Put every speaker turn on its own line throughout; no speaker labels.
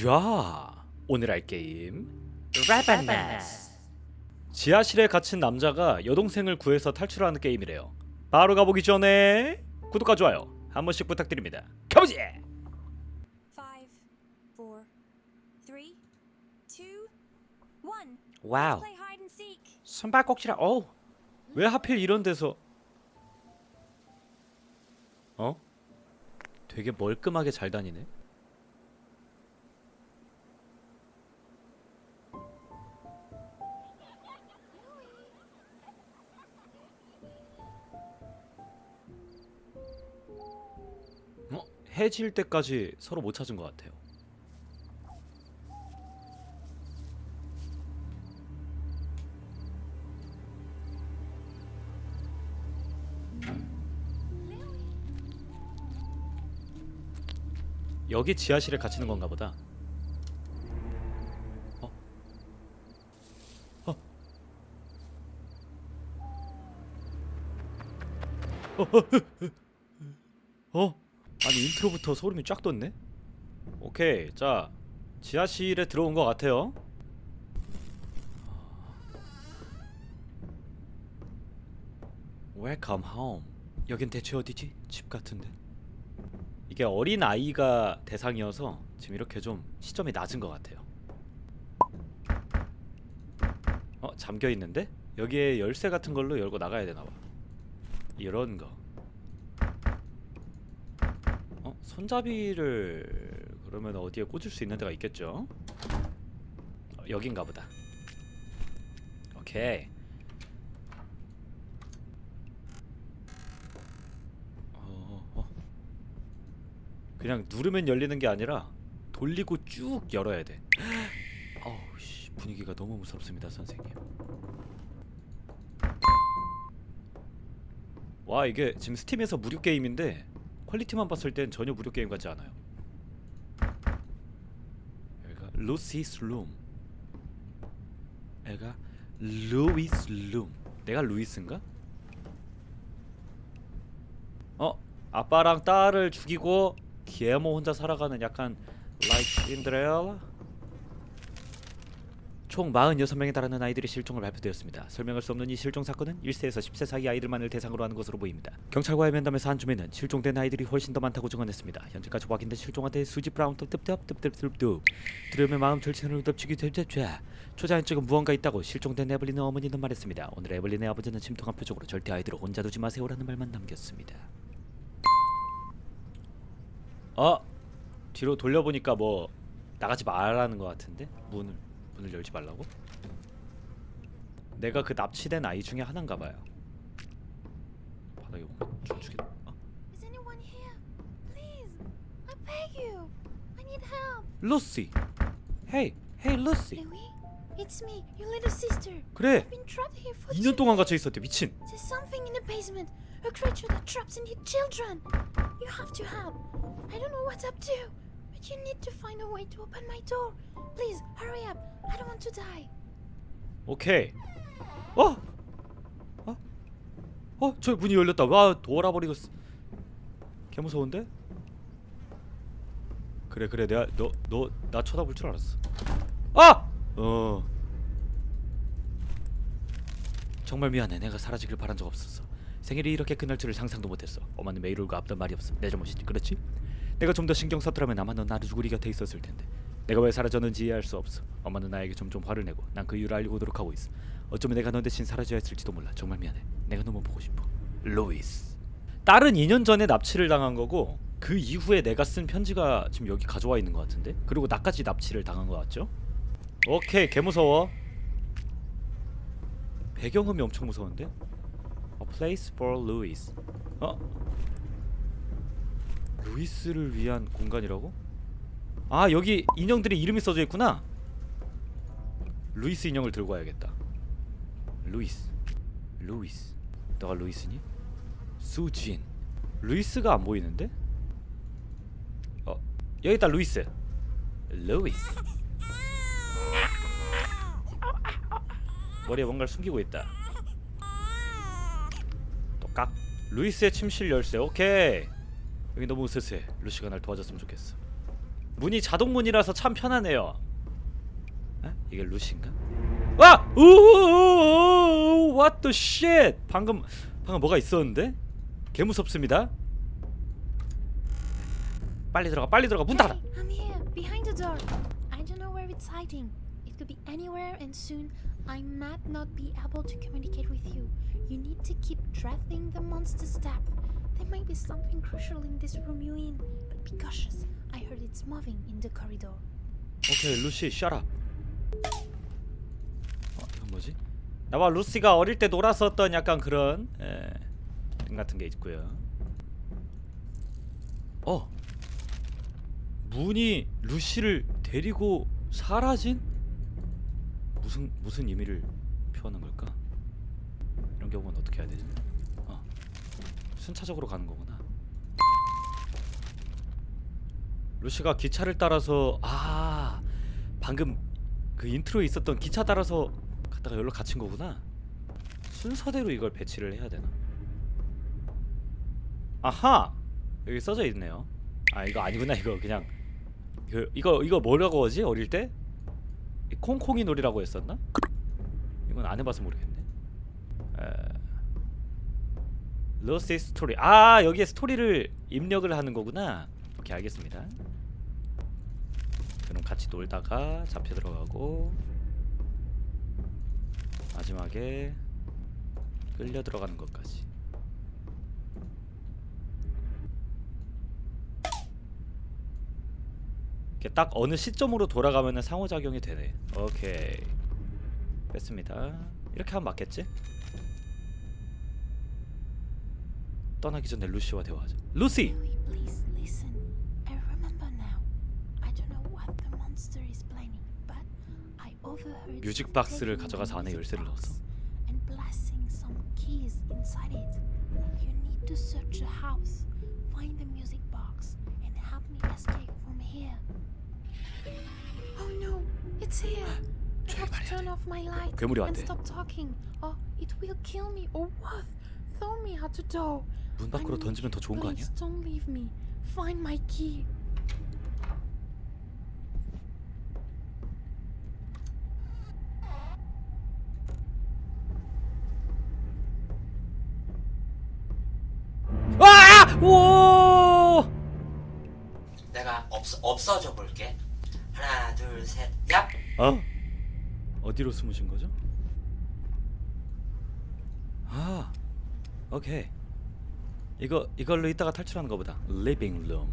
자, 오늘 할 게임 라바나스. 지하실에 갇힌 남자가 여동생을 구해서 탈출하는 게임이래요. 바로 가보기 전에 구독과 좋아요 한 번씩 부탁드립니다. 가보지.
Five, four, three, two, one.
와우.
Play hide and seek.
손발꼭지라. 어. 왜 하필 이런 데서? 어? 되게 멀끔하게 잘 다니네. 어? 해질 때까지 서로 못 찾은 것 같아요. 여기 지하실에 갇히는 건가 보다. 어? 어? 어? 어? 어? 아니 인트로부터 소름이 쫙 돋네. 오케이, 자 지하실에 들어온 것 같아요. Welcome home. 여긴 대체 어디지? 집 같은데. 이게 어린 아이가 대상이어서 지금 이렇게 좀 시점이 낮은 것 같아요. 어 잠겨 있는데 여기에 열쇠 같은 걸로 열고 나가야 되나 봐. 이런 거. 어 손잡이를 그러면 어디에 꽂을 수 있는 데가 있겠죠? 어, 여긴가 보다. 오케이. 그냥 누르면 열리는 게 아니라 돌리고 쭉 열어야 돼. 어우 씨 분위기가 너무 무섭습니다 선생님. 와 이게 지금 스팀에서 무료 게임인데 퀄리티만 봤을 땐 전혀 무료 게임 같지 않아요. 여기가 루시스 룸. 여기가 루이스 룸. 내가 루이스인가? 어 아빠랑 딸을 죽이고 기에모 혼자 살아가는 약간 like Cinderella? 총 46명에 달하는 아이들이 실종을 발표되었습니다. 설명할 수 없는 이 실종 사건은 1세에서 10세 사이 아이들만을 대상으로 하는 것으로 보입니다. 경찰과의 면담에서 한 주민은 실종된 아이들이 훨씬 더 많다고 증언했습니다. 현재까지 확인된 실종아들 수지 브라운 톱톱톱톱톱톱톱 들으면 마음 절친을 덮치기 되죄 초자연 쪽은 무언가 있다고 실종된 에블린의 어머니는 말했습니다. 오늘 에블린의 아버지는 침통한 표정으로 절대 아이들을 혼자 두지 마세요라는 말만 남겼습니다. 어 뒤로 돌려보니까 뭐 나가지 말라는 것 같은데 문을 문을 열지 말라고? 내가 그 납치된 아이 중에 하나인가 봐요. 바닥에 뭔가 춤추게. 어? 루시. Hey, hey.
Louis, it's me, your little sister.
그래.
I've been trapped here for
2년
two
동안. 갇혀 있었대. 미친.
There's something in the basement. A creature that traps and eats children. You have to help. I don't know what's up to, but you need to find a way to open my door. Please, hurry want to die.
오케이. 어? 어? 어? 저 문이 열렸다. 와 돌아버리겠어. 개 무서운데? 그래 그래 내가 너 너 나 쳐다볼 줄 알았어. 아! 어. 정말 미안해. 내가 사라지길 바란 적 없었어. 생일이 이렇게 끝날 줄을 상상도 못했어. 엄마는 매일 울고 아프단 말이 없어. 내 잘못이지. 그렇지? 내가 좀 더 신경 썼더라면 아마 넌 나를 죽으리 곁에 있었을 텐데. 내가 왜 사라졌는지 이해할 수 없어. 엄마는 나에게 점점 화를 내고 난 그 이유를 알려고 노력하고 있어. 어쩌면 내가 너 대신 사라져야 했을지도 몰라. 정말 미안해. 내가 너무 보고 싶어. 로이스. 딸은 2년 전에 납치를 당한 거고 그 이후에 내가 쓴 편지가 지금 여기 가져와 있는 것 같은데. 그리고 나까지 납치를 당한 것 같죠? 오케이 개 무서워. 배경음이 엄청 무서운데? A place for Louis. 어? 루이스를 위한 공간이라고? 아 여기 인형들의 이름이 써져 있구나. 루이스 인형을 들고 와야겠다. 루이스, 루이스. 너가 루이스니? 수진. 루이스가 안 보이는데? 어 여기 있다 루이스. 루이스. 머리에 뭔가를 숨기고 있다. 똑깍. 루이스의 침실 열쇠. 오케이. 여기 너무 으스스해. 루시가 날 도와줬으면 좋겠어. 문이 자동 문이라서 참 편하네요. 에? 이게 루시인가? 아! 우! What the shit? 방금 방금 뭐가 있었는데? 개 무섭습니다. 빨리 들어가. 빨리 들어가. 문 닫아.
Hey, I'm here, behind the door. I don't know where it's hiding. It could be anywhere, and soon I might not be able to communicate with you. You need to keep tracking the monster's step. Might be something crucial in this room you're in, but be cautious. I heard it's moving in the corridor.
오케이 루시 셔라 어 이건 뭐지? 나와 루시가 어릴 때 놀았었던 약간 그런 예, 그림 같은 게 있고요 어 문이 루시를 데리고 사라진? 무슨 무슨 의미를 표하는 걸까? 이런 경우는 어떻게 해야 되지? 어 순차적으로 가는 거구나. 루시가 기차를 따라서 아 방금 그 인트로에 있었던 기차 따라서 갔다가 여기로 갇힌 거구나. 순서대로 이걸 배치를 해야 되나? 아하! 여기 써져 있네요. 아 이거 아니구나 이거. 그냥 이거 이거 이거 뭐라고 하지 어릴 때? 이 콩콩이 놀이라고 했었나? 이건 안 해봐서 모르겠네. 에... 러시 스토리. 아 여기에 스토리를 입력을 하는 거구나. 오케이 알겠습니다. 그럼 같이 놀다가 잡혀 들어가고 마지막에 끌려 들어가는 것까지. 이렇게 딱 어느 시점으로 돌아가면은 상호작용이 되네. 오케이. 뺐습니다. 이렇게 하면 맞겠지? 떠나기 전에 루시와 대화하자 루시!
Louis, please listen. I remember now. I don't know what the monster is planning, but I overheard
뮤직
some
박스를
taking
가져가서
the
안에
music
열쇠를 넣었어.
box And placing some keys inside it. You need to search the house, find the music box, and help me escape from here. Oh no, it's here. I have to turn off my light
괴물이
and
왔대.
stop talking, or it will kill me or what? Throw me out the door.
문 밖으로 던지면 더 좋은 거 아니야?
Please don't leave me. Find my key.
와! 오!
내가 없 없어져 볼게. 하나, 둘, 셋, 얍.
어? 어디로 숨으신 거죠? 아, 오케이. 이거 이걸로 이따가 탈출하는 거보다 living room.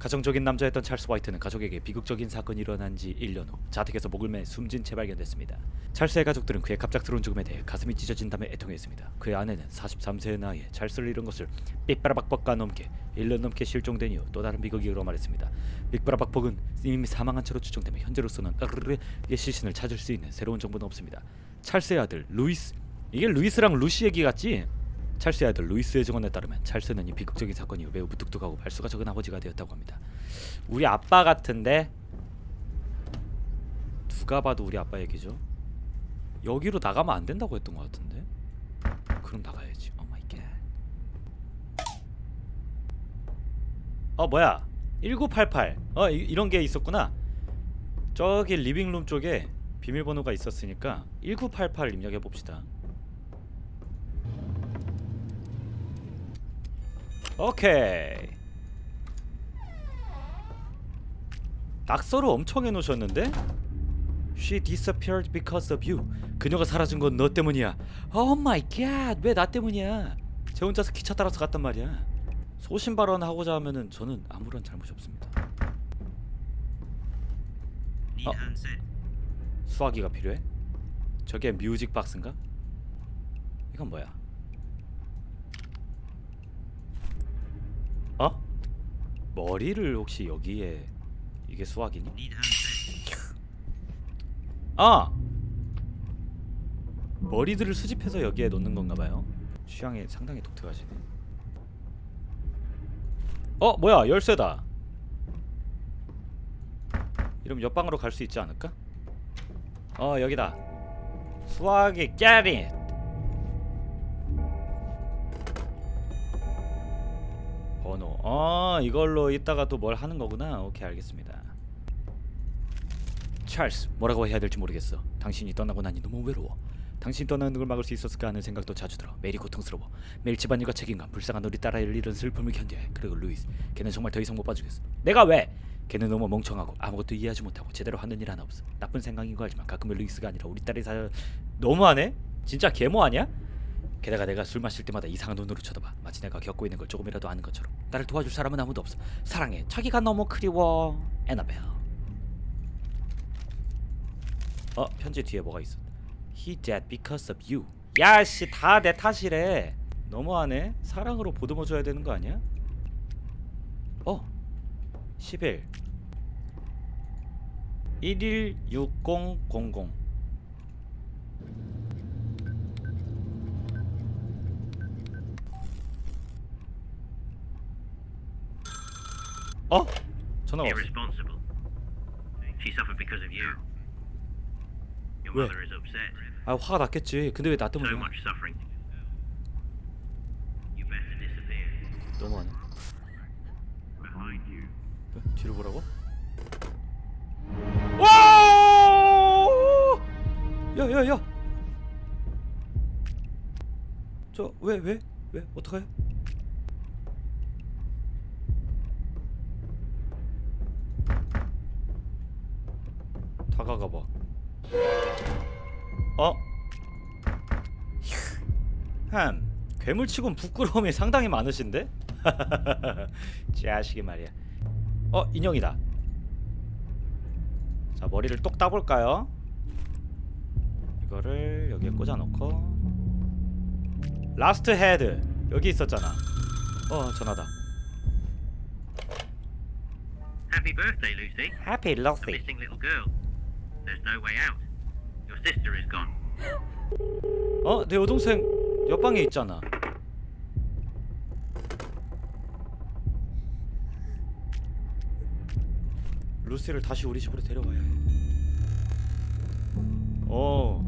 가정적인 남자였던 찰스 화이트는 가족에게 비극적인 사건이 일어난 지 1년 후 자택에서 목을 매 숨진 채 발견됐습니다. 찰스의 가족들은 그의 갑작스러운 죽음에 대해 가슴이 찢어진다며 애통했습니다. 그의 아내는 43세의 나이에 찰스를 잃은 것을 삑바라박박과 넘게 1년 넘게 실종된 이후 또 다른 비극이라고 말했습니다. 빅브라박복은 이미 사망한 채로 추정되며 현재로서는 으르르의 시신을 찾을 수 있는 새로운 정보는 없습니다. 찰스의 아들 루이스 이게 루이스랑 루시 얘기 같지? 찰스의 아들 루이스의 증언에 따르면 찰스는 이 비극적인 사건 이후 매우 무뚝뚝하고 말수가 적은 아버지가 되었다고 합니다. 우리 아빠 같은데 누가 봐도 우리 아빠 얘기죠. 여기로 나가면 안 된다고 했던 것 같은데. 그럼 나가야지. 오 마이 갓. 어 뭐야? 1988. 어 이, 이런 게 있었구나. 저기 리빙룸 쪽에 비밀번호가 있었으니까 1988 입력해 봅시다. 오케이. 낙서를 엄청 해놓으셨는데? She disappeared because of you. 그녀가 사라진 건 너 때문이야. Oh my god, 왜 나 때문이야? 제 혼자서 기차 따라서 갔단 말이야. 소신 발언하고자 하면은 저는 아무런 잘못이 없습니다. 어? 수화기가 필요해? 저게 뮤직 박스인가? 이건 뭐야? 어? 머리를 혹시 여기에 이게 수화기니? 아! 머리들을 수집해서 여기에 놓는 건가 봐요. 취향이 상당히 독특하시네. 어, 뭐야? 열쇠다. 이러면 옆방으로 갈 수 있지 않을까? 어, 여기다. 수화기 깨리. 어 이걸로 이따가 또 뭘 하는 거구나. 오케이 알겠습니다. 찰스 뭐라고 해야 될지 모르겠어. 당신이 떠나고 나니 너무 외로워. 당신이 떠나는 걸 막을 수 있었을까 하는 생각도 자주 들어. 매일이 고통스러워. 매일 집안일과 책임감, 불쌍한 우리 딸아이를 잃은 슬픔을 견뎌야 해. 그리고 루이스, 걔는 정말 더 이상 못 봐주겠어. 내가 왜? 걔는 너무 멍청하고 아무것도 이해하지 못하고 제대로 하는 일 하나 없어. 나쁜 생각인 거 알지만 가끔은 루이스가 아니라 우리 딸이 사 너무하네. 진짜 개모 아니야? 게다가 내가 술 마실 때마다 이상한 눈으로 쳐다봐. 마치 내가 겪고 있는 걸 조금이라도 아는 것처럼. 나를 도와줄 사람은 아무도 없어. 사랑해. 자기가 너무 그리워. 에나벨. 어 편지 뒤에 뭐가 있어? He died because of you. 야씨 다 내 탓이래. 너무하네. 사랑으로 보듬어 줘야 되는 거 아니야? 어 11 116000 어? 전화가 왔어.
irresponsible. She suffered because of you. Your
Where?
mother is upset.
아 화가 났겠지. 근데 왜 나
So
때문이야?
much suffering. You better disappear.
너무하네.
Behind you.
어, 뒤로 보라고? 와! 야야야! 저 왜 왜? 왜? 어떡해? 괴물치곤 부끄러움이 상당히 많으신데? 자식이 말이야. 어 인형이다. 자 머리를 똑 따볼까요? 이거를 여기에 꽂아놓고 라스트 헤드 여기 있었잖아. 어 전화다.
Happy birthday, Lucy.
Happy
A
Lucy.
missing little girl. There's no way out. Your sister is gone.
어 내 여동생 옆방에 있잖아. 루시를 다시 우리 집으로 데려와야 해. 어.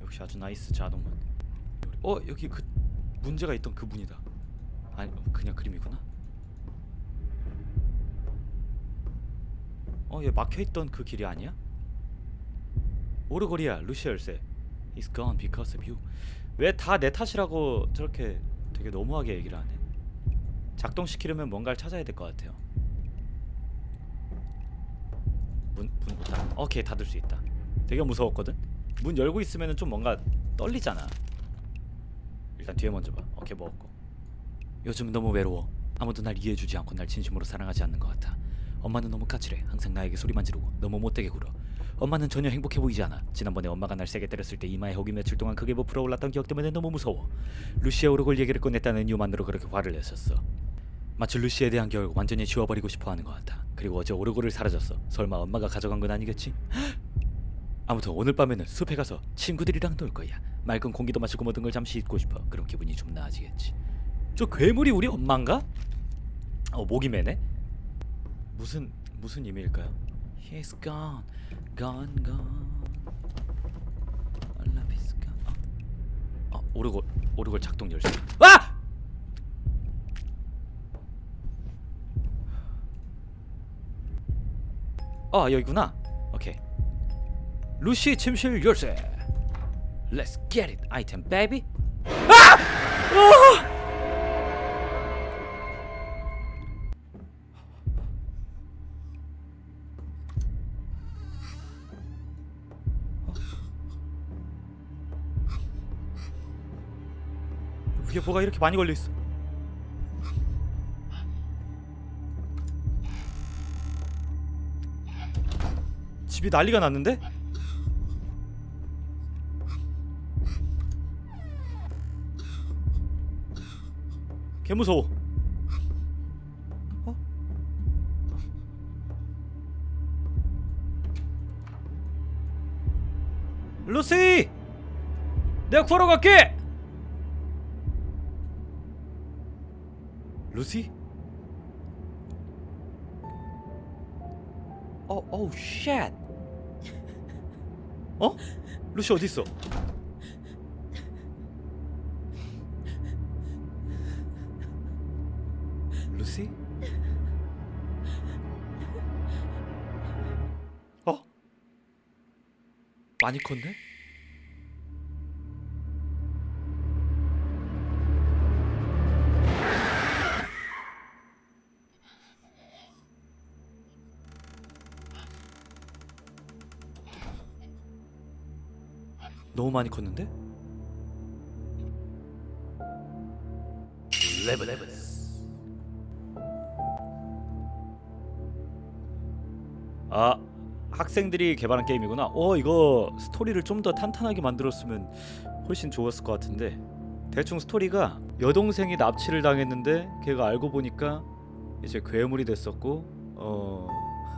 역시 아주 나이스 자동문. 어 여기 그 문제가 있던 그 문이다. 아니 그냥 그림이구나. 어얘 막혀 있던 그 길이 아니야? 오르골이야 루시 열쇠. He's gone because of you. 왜 다 내 탓이라고 저렇게 되게 너무하게 얘기를 하네. 작동시키려면 뭔가를 찾아야 될 것 같아요. 문, 문못 닫. 오케이 닫을 수 있다. 되게 무서웠거든. 문 열고 있으면은 좀 뭔가 떨리잖아. 일단 뒤에 먼저 봐. 오케이 먹었고. 요즘 너무 외로워. 아무도 날 이해해주지 않고 날 진심으로 사랑하지 않는 것 같아. 엄마는 너무 까칠해. 항상 나에게 소리만 지르고 너무 못되게 굴어. 엄마는 전혀 행복해 보이지 않아. 지난번에 엄마가 날 세게 때렸을 때 이마에 혹이 며칠 동안 크게 부풀어 올랐던 기억 때문에 너무 무서워. 루시의 오르골 얘기를 꺼냈다는 이유만으로 그렇게 화를 냈었어. 마치 루시에 대한 기억을 완전히 지워버리고 싶어하는 것 같아. 그리고 어제 오르골을 사라졌어. 설마 엄마가 가져간 건 아니겠지? 아무튼 오늘 밤에는 숲에 가서 친구들이랑 놀 거야. 맑은 공기도 마시고 모든 걸 잠시 잊고 싶어. 그럼 기분이 좀 나아지겠지. 저 괴물이 우리 엄마인가? 어 목이 매네. 무슨 무슨 의미일까요? He's gone, gone, gone. Our love is gone. 어, 어 오르골 오르골 작동 열쇠. 아! 아 여기구나. 오케이. 루시 침실 열쇠. Let's get it, item baby. 아! 아! 위에 뭐가 이렇게 많이 걸려 있어? 집이 난리가 났는데? 개 무서워. 어? 루시! 내가 구하러 갈게! 루시? 어, 쉣. 어? 루시 어디 있어? 루시? 어? 많이 컸네? 너무 많이 컸는데? 레븐 아 학생들이 개발한 게임이구나. 어 이거 스토리를 좀 더 탄탄하게 만들었으면 훨씬 좋았을 것 같은데 대충 스토리가 여동생이 납치를 당했는데 걔가 알고 보니까 이제 괴물이 됐었고 어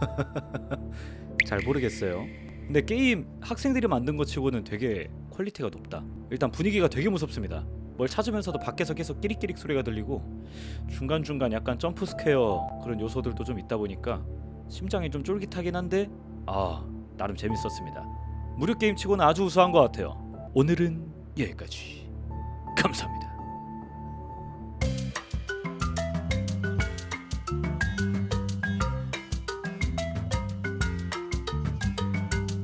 잘 모르겠어요. 근데 게임 학생들이 만든 것 치고는 되게 퀄리티가 높다. 일단 분위기가 되게 무섭습니다. 뭘 찾으면서도 밖에서 계속 끼릭끼릭 소리가 들리고 중간 중간 약간 점프 스퀘어 그런 요소들도 좀 있다 보니까 심장이 좀 쫄깃하긴 한데 아 나름 재밌었습니다. 무료 게임 치고는 아주 우수한 것 같아요. 오늘은 여기까지. 감사합니다.